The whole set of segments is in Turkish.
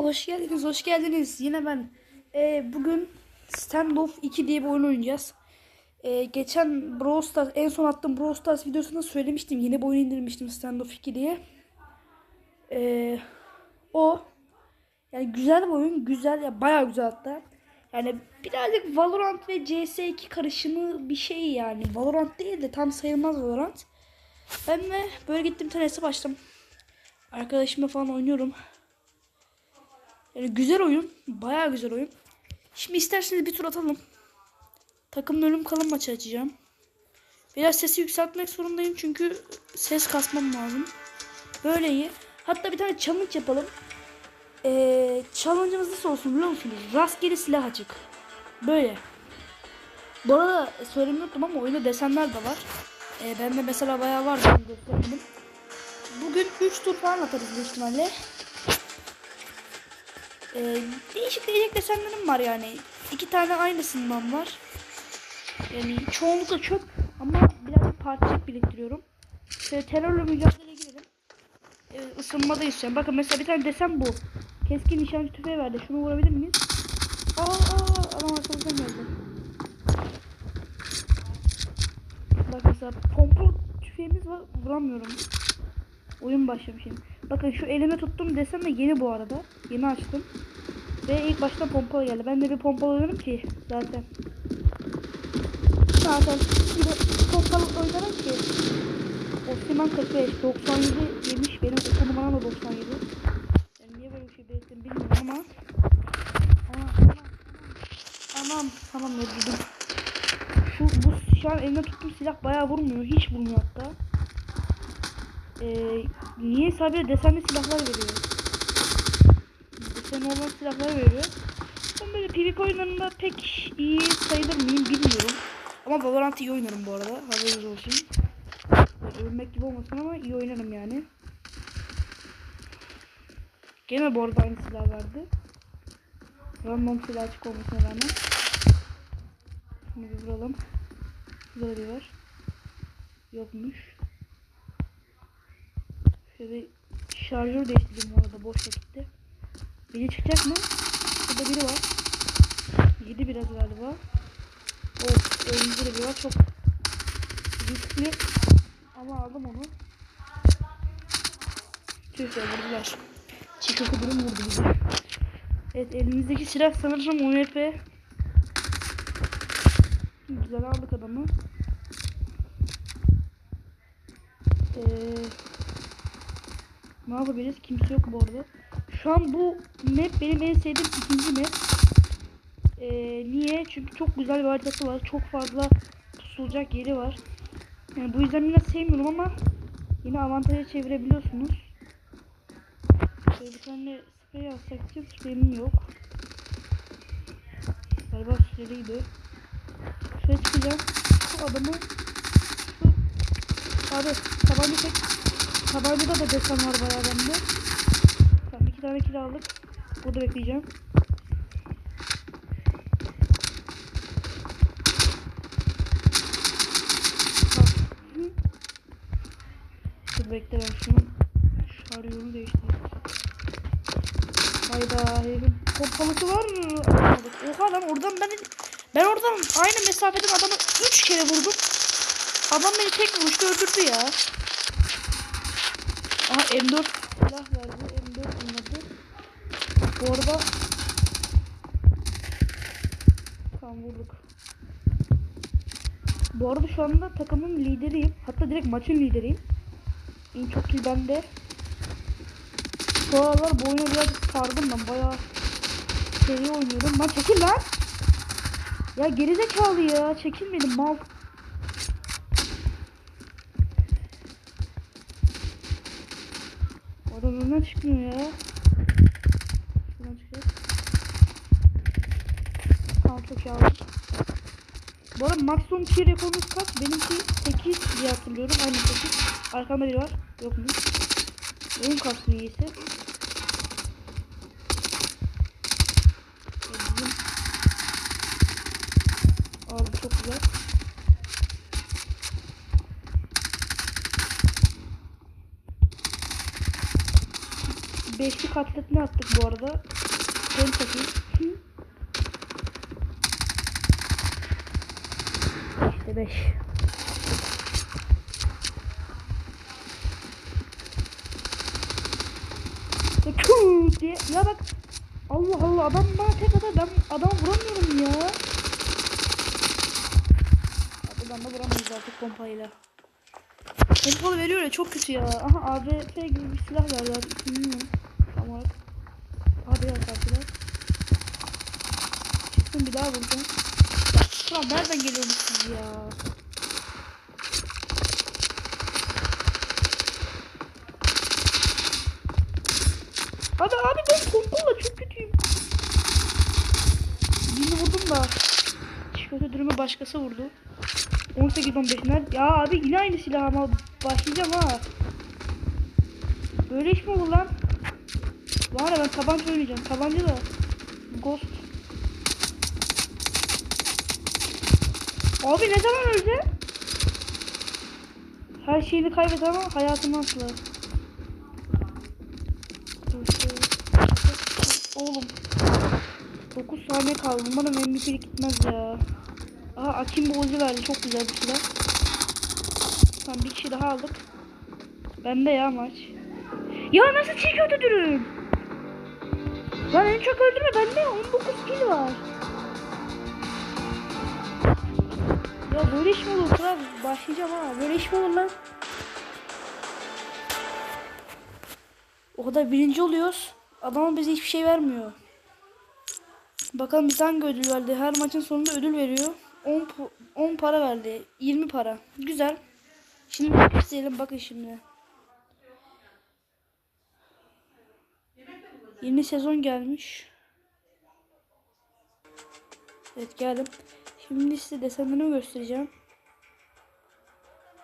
Hoş geldiniz, hoş geldiniz. Yine ben. Ee, bugün Standoff 2 diye bir oyun oynayacağız. Ee, geçen Brawl Stars, en son attığım Brawl Stars videosunda söylemiştim. Yeni bir oyun indirmiştim Standoff 2 diye. Ee, o yani güzel bir oyun, güzel ya bayağı güzel hatta. Yani birazcık Valorant ve CS2 karışımı bir şey yani. Valorant değil de tam sayılmaz Valorant. Ben de böyle gittim hesap açtım. Arkadaşımla falan oynuyorum. Yani güzel oyun. Bayağı güzel oyun. Şimdi isterseniz bir tur atalım. Takımın ölüm kalım maçı açacağım. Biraz sesi yükseltmek zorundayım çünkü ses kasmam lazım. Böyle iyi. Hatta bir tane challenge yapalım. Ee, challenge'ımız nasıl olsun biliyor musunuz? Rastgele silah açık. Böyle. Bu arada söylemeyi unuttum ama oyunda desenler de var. Ee, bende mesela bayağı var. Ben. Bugün 3 tur falan atarız büyük ihtimalle. Ee, değişik değişik desenlerim var yani. İki tane aynısından var. Yani çoğunlukla çöp ama biraz parçacık biriktiriyorum. Şöyle terörle mücadeleye girelim. Ee, ısınma da istiyorum. Bakın mesela bir tane desen bu. Keskin nişancı tüfeği verdi. Şunu vurabilir miyiz? Aa, aa adam arkamızdan geldi. Bak mesela pompa tüfeğimiz var. Vuramıyorum. Oyun başlamış şimdi. Bakın şu elime tuttum desem de yeni bu arada. Yeni açtım. Ve ilk başta pompalı geldi. Ben de bir pompalı oynarım ki zaten. Zaten bir pompalı oynarım ki. Osman 45, 97 yemiş. Benim okul numaram da 97. Yani niye böyle bir şey belirttim bilmiyorum ama. Ama aman aman. Tamam öldürdüm. Şu, bu şu an elimde tuttuğum silah bayağı vurmuyor. Hiç vurmuyor hatta. Ee, niye sadece desenli silahlar veriyor? Desen olan silahlar veriyor. Ben böyle PvP oyunlarında pek iyi sayılır mıyım bilmiyorum. Ama Valorant iyi oynarım bu arada. Haberiniz olsun. Övünmek gibi olmasın ama iyi oynarım yani. Gene bu arada aynı silah verdi. Random silah açık olmasına rağmen. Şimdi bir vuralım. Burada bir var. Yokmuş. Şöyle şarjör değiştirdim bu arada boş vakitte. Biri çıkacak mı? Burada biri var. Yedi biraz galiba. Of önümüzde de biri var. Çok riskli. Ama aldım onu. Tüh vurdular. Çiğ durum vurdu bizi. Evet elimizdeki silah sanırsam UMP. Güzel aldık adamı. Eee ne yapabiliriz? Kimse yok bu arada. Şu an bu map benim en sevdiğim ikinci map. Ee, niye? Çünkü çok güzel bir haritası var. Çok fazla pusulacak yeri var. Yani bu yüzden biraz sevmiyorum ama yine avantaja çevirebiliyorsunuz. Şöyle bir tane sprey alsak ki spreyim yok. Galiba süreliydi. Şuraya çıkacağım. Şu adamı şu abi tabanca tek Tabancada da desen var bayağı bende. Tamam iki tane kill aldık. Burada bekleyeceğim. Dur bekle ben şunun şarjörünü değiştireyim. Hayda herifin pompalısı var. Oha lan oradan ben ben oradan aynı mesafeden adamı 3 kere vurdum. Adam beni tek vuruşta öldürdü ya. Aha M4 silah verdi. M4 olmadı. Bu arada Tamam vurduk. Bu arada şu anda takımın lideriyim. Hatta direkt maçın lideriyim. En çok kill bende. Şu aralar bu oyunu biraz sardım ben. Bayağı seri oynuyorum. Lan çekil lan. Ya gerizekalı ya. Çekilmedim mal. Önüne çıkmıyor ya. Çıkacak. Tamam çok iyi aldık. Bu arada maksimum kill rekorumuz kaç? Benimki 8 diye hatırlıyorum. Aynen 8. Arkamda biri var. Yok mu? Oyun kastı iyiyse. Bizim... Aldım çok güzel. Beşli katletini attık bu arada. Ben takayım. İşte beş. Kuu diye. Ya bak. Allah Allah adam bana tek atar ben adam vuramıyorum ya. Adam da vuramayız artık pompayla. Pompalı veriyor ya çok kötü ya. Aha AWP gibi bir silah verdi artık bilmiyorum. Tam olarak. Hadi ya karşılar. Çıktım bir daha vuracağım. Ya kral nereden geliyormuşsunuz ya? Abi abi ben pompayla çok kötüyüm. Birini vurdum da. Çikolata dürümü başkası vurdu. 18-15 nerede? Ya abi yine aynı silah ama başlayacağım ha. Böyle iş mi olur lan? Var ya ben tabanca oynayacağım. Tabanca da Ghost. Abi ne zaman öldü? Her şeyini kaybet ama hayatını asla. Oğlum. 9 saniye kaldı. Umarım MVP gitmez ya. Aha Akim Boğazı verdi. Çok güzel bir silah. Tamam bir kişi daha aldık. Bende ya maç. Ya nasıl çekiyordu dürüm? Lan en çok öldürme bende 19 kill var. Ya böyle iş mi olur kral? Başlayacağım ha. Böyle iş mi olur lan? O kadar birinci oluyoruz. Adam bize hiçbir şey vermiyor. Bakalım bize hangi ödül verdi. Her maçın sonunda ödül veriyor. 10, pu- 10 para verdi. 20 para. Güzel. Şimdi izleyelim bakın şimdi. Yeni sezon gelmiş. Evet geldim. Şimdi size desenlerimi göstereceğim.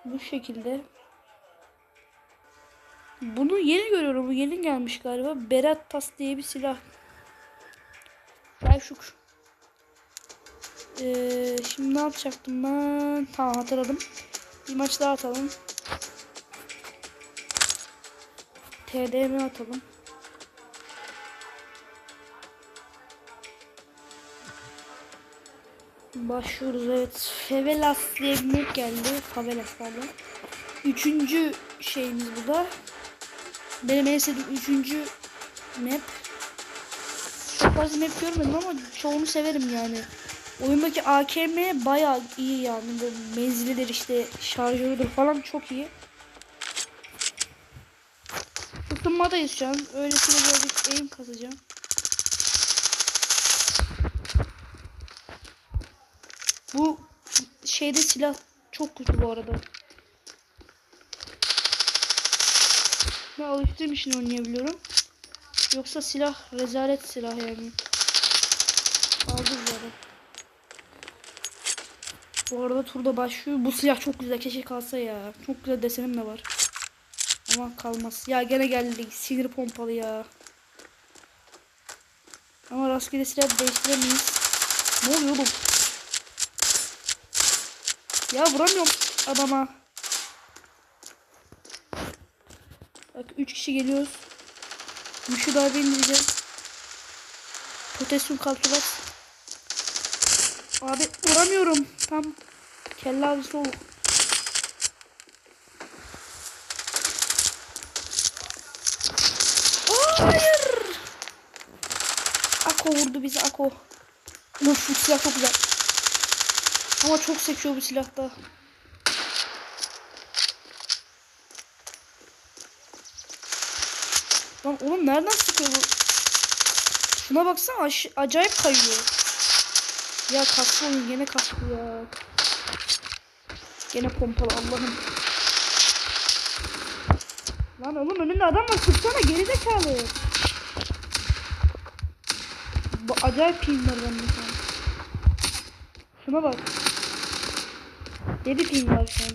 Bu şekilde. Bunu yeni görüyorum. Bu yeni gelmiş galiba. Berat Tas diye bir silah. Selçuk. Ee, şimdi ne yapacaktım ben? Tamam hatırladım. Bir maç daha atalım. TDM atalım. Başlıyoruz evet. Favelas diye bir mod geldi. Favelas pardon. Üçüncü şeyimiz bu da. Benim en sevdiğim üçüncü map. Çok fazla map görmedim ama çoğunu severim yani. Oyundaki AKM bayağı iyi yani. Bu menzilidir işte şarjörüdür falan çok iyi. Isınmadayız şu an. Öylesine birazcık aim kasacağım. Bu şeyde silah çok kötü bu arada. Ben alıştığım için oynayabiliyorum. Yoksa silah rezalet silah yani. Aldım yani. Bu arada turda başlıyor. Bu silah çok güzel. Keşke kalsa ya. Çok güzel desenim de var. Ama kalmaz. Ya gene geldi. Sinir pompalı ya. Ama rastgele silah değiştiremeyiz. Ne oluyor oğlum? Ya vuramıyorum adama. Bak 3 kişi geliyoruz. Müşü darbe indireceğiz. Potasyum kalkılat. Abi vuramıyorum. Tam kelle avcısı olduk. Hayır. Ako vurdu bizi Ako. Uf silah çok güzel. Ama çok sekiyor bu silahta. Lan oğlum nereden sıkıyor bu? Şuna baksana acayip kayıyor. Ya kaslı oyun gene kaslı ya. Gene pompalı Allah'ım. Lan oğlum önünde adam var sıksana gerizekalı. Bu acayip ping var bende şu. Şuna bak. 7 ping var şu an.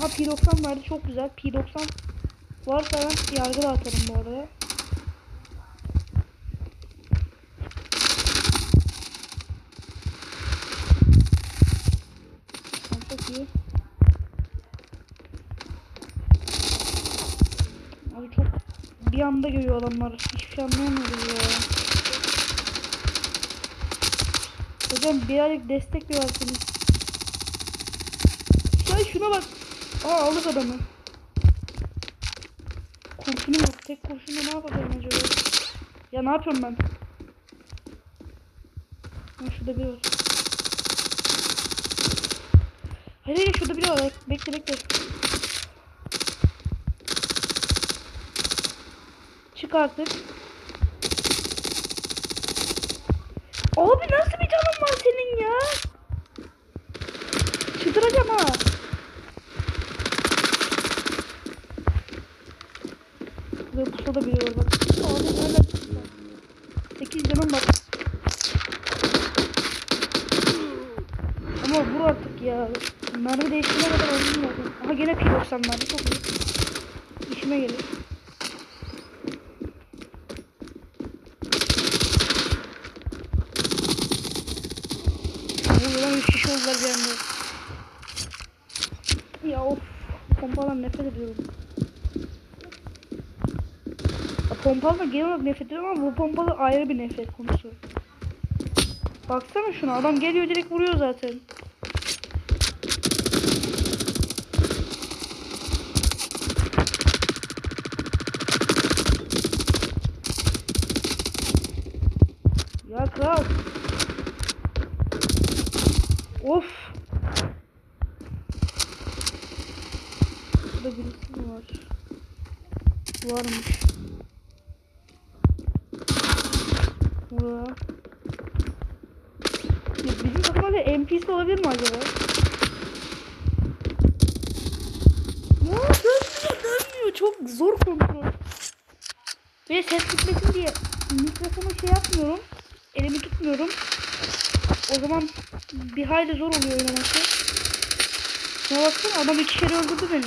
Ha P90 vardı çok güzel. P90 varsa ben yargı da atarım bu. Tamam, Çok iyi. Abi çok bir anda görüyor adamlar. Hiçbir şey anlayamıyoruz ya. Hocam birazcık destek verseniz. Sen şuna bak. Aa aldık adamı. Kurşunum yok. Tek kurşunla ne yapabilirim acaba? Ya ne yapıyorum ben? Ha, şurada biri var. Hayır hayır şurada biri var. Bekle bekle. Çık artık. Abi nasıl 90'larda çok işime gelir. Ulan 3 oldular bir. Ya of. Pompadan nefret ediyorum. Pompalı genel olarak nefret ediyorum ama bu pompalı ayrı bir nefret konusu. Baksana şuna adam geliyor direkt vuruyor zaten. Kral. Of. Burada birisi mi var? Varmış. Buraya. Ya bizim takımda NPC olabilir mi acaba? Ya dönmüyor dönmüyor. Çok zor kontrol. Ve ses gitmesin diye mikrofonu şey yapmıyorum. Elimi tutmuyorum. O zaman bir hayli zor oluyor oynaması. Şuna baksana adam iki kere öldürdü beni.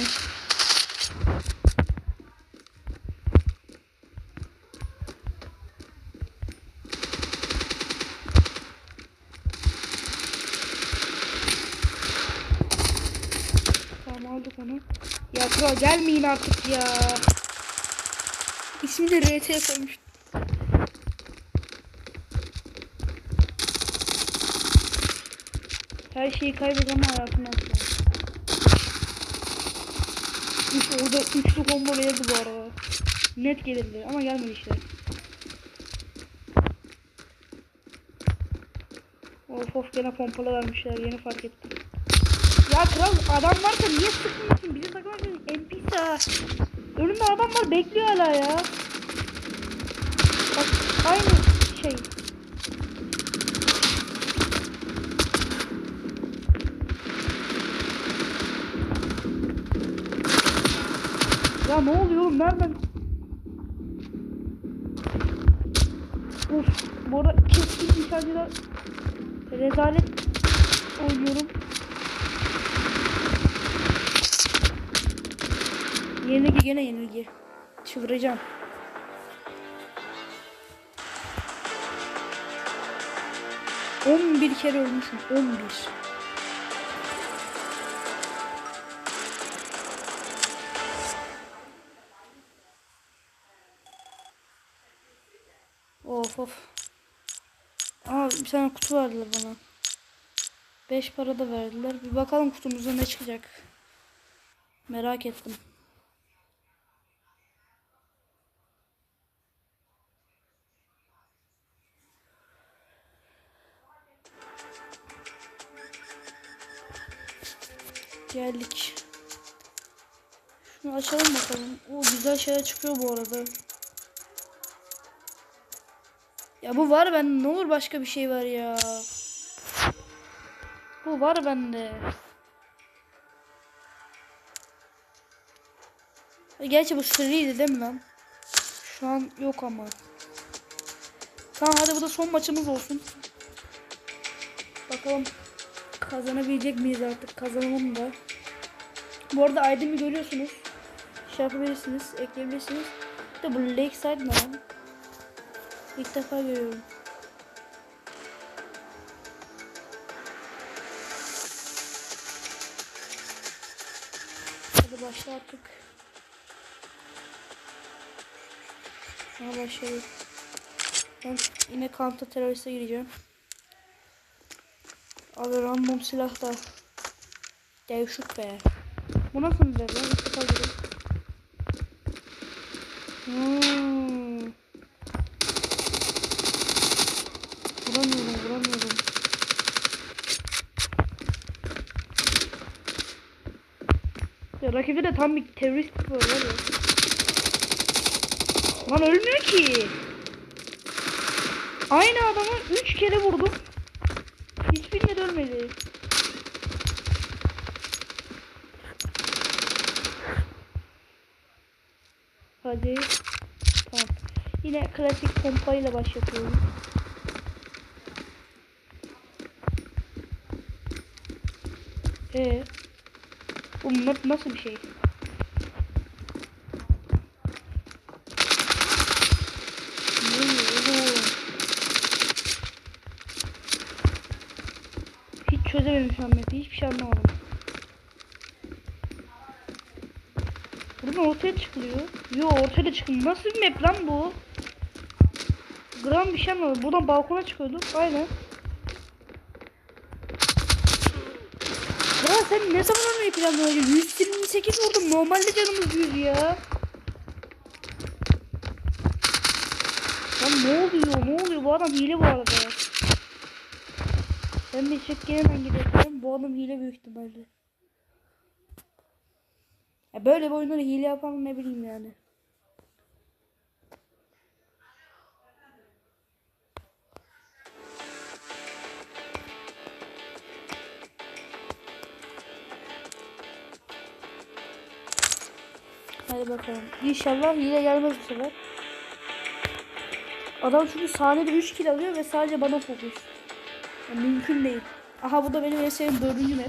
Tamam aldık. Ya kral gelmeyin artık ya. İsmi de RT koymuş. Her şeyi kaybet ama hayatını asla. Üç, orada üçlü combo geldi bu arada. Net gelirdi ama gelmedi işte. Of of gene pompalı vermişler yeni fark ettim. Ya kral adam varsa niye sıkmıyorsun? Bizim takıma NPC ha. Önümde adam var bekliyor hala ya. Bak aynı şey. Ne oluyor oğlum nereden? Uf bu arada keskin nişancıda rezalet oynuyorum. Yenilgi gene yenilgi. Çıldıracağım. On bir kere ölmüşüm. On bir. Of. Aa bir tane kutu verdiler bana. Beş para da verdiler. Bir bakalım kutumuzda ne çıkacak. Merak ettim. Geldik. Şunu açalım bakalım. O güzel şeyler çıkıyor bu arada. Ya bu var bende. Ne olur başka bir şey var ya. Bu var bende. Gerçi bu sırrıydı değil mi lan? Şu an yok ama. Tamam hadi bu da son maçımız olsun. Bakalım kazanabilecek miyiz artık? Kazanalım da. Bu arada ID'mi görüyorsunuz. Şey yapabilirsiniz, ekleyebilirsiniz. De bu Lakeside ne lan? İlk defa görüyorum. Hadi başla artık. Ha başladı. Ben yine counter teröriste gireceğim. Abi random silah da. Devşuk be. Bu nasıl bir lan? İlk defa görüyorum. Hmm. Vuramıyorum, vuramıyorum. Ya rakibde de tam bir terörist var var ya. Lan ölmüyor ki. Aynı adamı 3 kere vurdum. Hiçbirinde de. Hadi. Tamam. Yine klasik pompayla başlatıyorum. Ee, bu map nasıl bir şey? Hiç çözemedim şu an map'i. Hiçbir şey anlamadım. Buradan ortaya çıkılıyor. Yo ortaya da çıkmıyor. Nasıl bir map lan bu? Gram bir şey anlamadım. Buradan balkona çıkıyordu. Aynen. Ya sen ne zaman ölmeyi planlıyorsun? 128 vurdum. Normalde canımız 100 ya. Lan ne oluyor? Ne oluyor? Bu adam hile bu arada. Ben bir çık hemen gidelim. Bu adam hile büyük ihtimalle. Ya böyle bir oyunları hile yapan ne bileyim yani. Bakalım. İnşallah hile gelmez bu sefer. Adam çünkü sahnede 3 kill alıyor ve sadece bana fokus. Yani mümkün değil. Aha bu da benim en sevdiğim dördüncü map.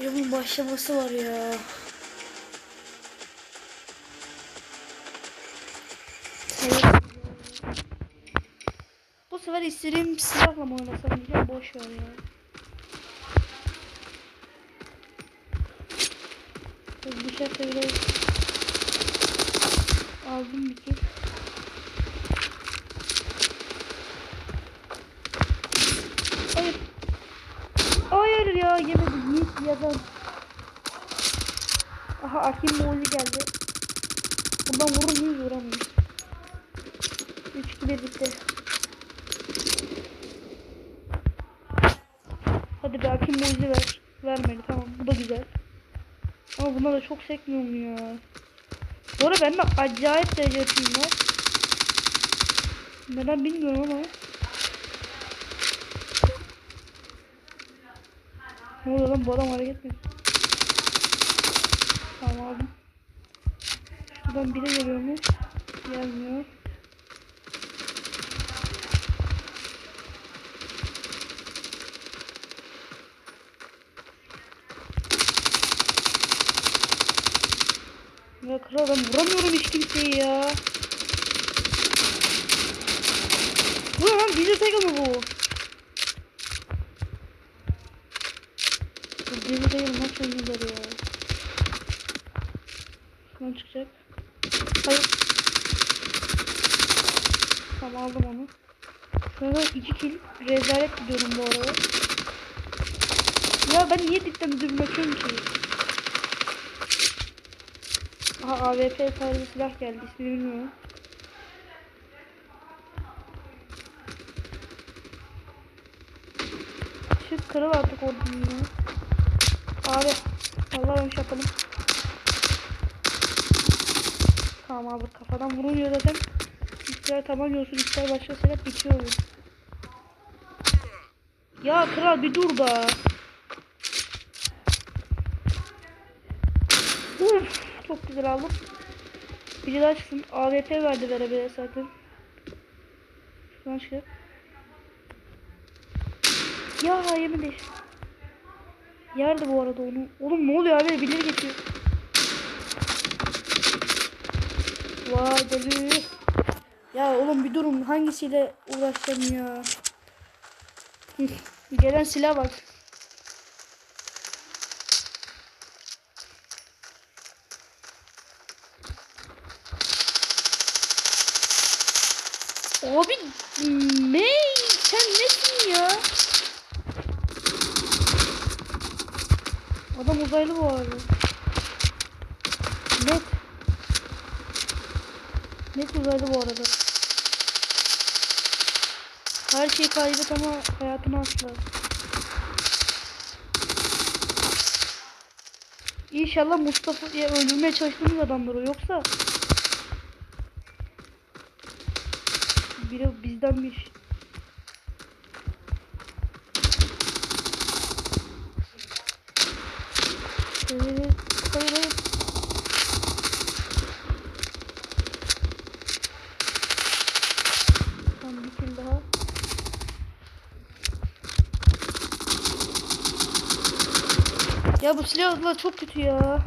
Bunun başlaması var ya. Sefer istediğim silahla mı oynasam diyeceğim boş ver ya. Bıçak da biraz aldım bir kez. Hayır. Hayır ya yemedim. Yiğit yazan. Aha Akim Moğol'u geldi. Buradan vurur muyuz vuramıyoruz. 3 2 bitti. Hadi be Akim Moğol'u ver. Vermedi tamam bu da güzel. Ama buna da çok sekmiyorum ya. Bu arada bende acayip derece atayım var. Neden bilmiyorum ama. Ne oluyor lan bu adam hareket mi? Tamam aldım. Şuradan biri geliyor mu? Gelmiyor. Kral ben vuramıyorum hiç kimseyi ya. Bu ne lan? Video tag mı bu? Video tag nasıl oynuyorlar ya? Şuradan çıkacak. Hayır. Tamam aldım onu. Şurada iki kill. Rezalet gidiyorum bu arada. Ya ben niye dipten dürbün açıyorum ki? Aha AWP tarzı silah geldi. İsmini bilmiyorum. Şu kırıl artık oradan ya. Abi. Allah ölmüş yapalım. Tamam abi kafadan vuruluyor zaten. İster tamam olsun ister başka silah bitiyor. Ya kral bir dur da. Çok güzel aldım. Bir daha çıksın. AWP verdi verebilir zaten. Şuradan çıkıyor. Ya yemin değil. Yerde bu arada onu. Oğlum ne oluyor abi? Birileri geçiyor. Vay deli. Ya oğlum bir durun. Hangisiyle uğraşacağım ya? Gelen silah bak. Abi May sen nesin ya? Adam uzaylı bu arada. Net. Net uzaylı bu arada. Her şeyi kaybet ama hayatını asla. İnşallah Mustafa'yı öldürmeye çalıştığımız adamdır o yoksa biri bizden bir Evet, hayır hayır. Tamam bir kill daha. Ya bu silahlar çok kötü ya.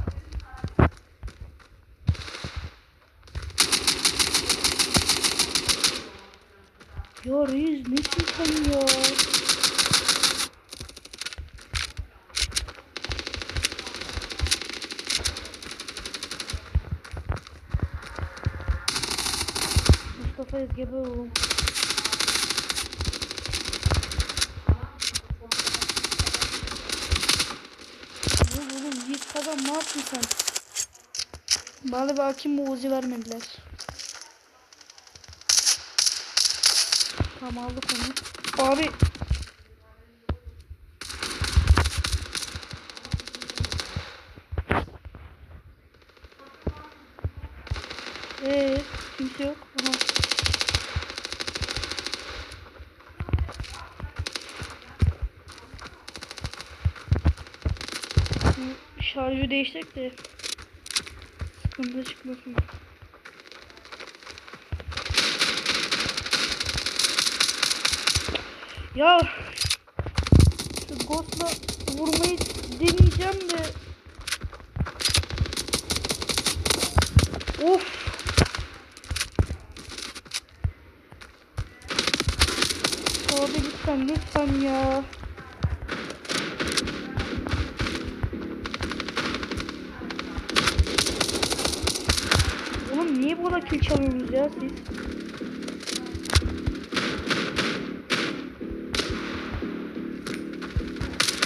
Ya reis nesin sen ya? Mustafa Ezgeber oğlum oğlum Yaptın sen? Bana bir hakim uzi vermediler. Tamam aldık onu. Abi. Ee, kimse yok. Aha. Bu Şarjı değiştirdik de. Sıkıntı çıkmasın. Ya şu Ghost'la vurmayı deneyeceğim de. Of. Abi lütfen lütfen ya kill çalıyorsunuz ya siz?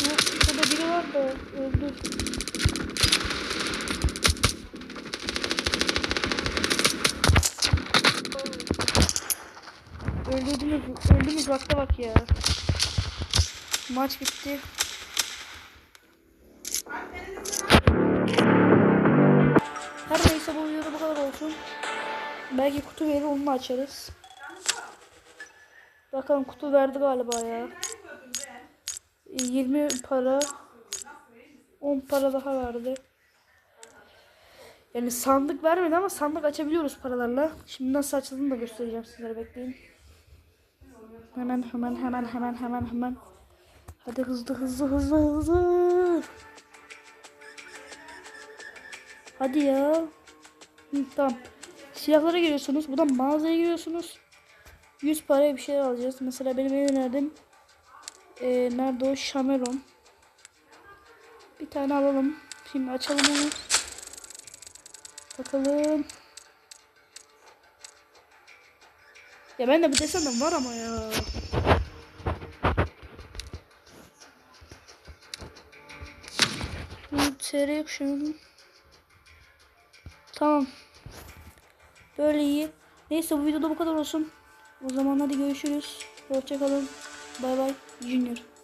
Ha, Şurada biri var da öldü. Öldürdünüz, öldünüz vakte bak ya. Maç bitti. Belki kutu verir onu açarız. Bakalım kutu verdi galiba ya. 20 para 10 para daha verdi. Yani sandık vermedi ama sandık açabiliyoruz paralarla. Şimdi nasıl açıldığını da göstereceğim sizlere bekleyin. Hemen hemen hemen hemen hemen hemen. Hadi hızlı hızlı hızlı hızlı. Hadi ya. Hı, tamam. Silahlara giriyorsunuz. Buradan mağazaya giriyorsunuz. 100 paraya bir şeyler alacağız. Mesela benim en önerdiğim ee, nerede o? Şameron. Bir tane alalım. Şimdi açalım onu. Bakalım. Ya ben de bir desem var ama ya. Selection. Tamam. Böyle iyi. Neyse bu videoda bu kadar olsun. O zaman hadi görüşürüz. Hoşçakalın. Bay bay. Junior.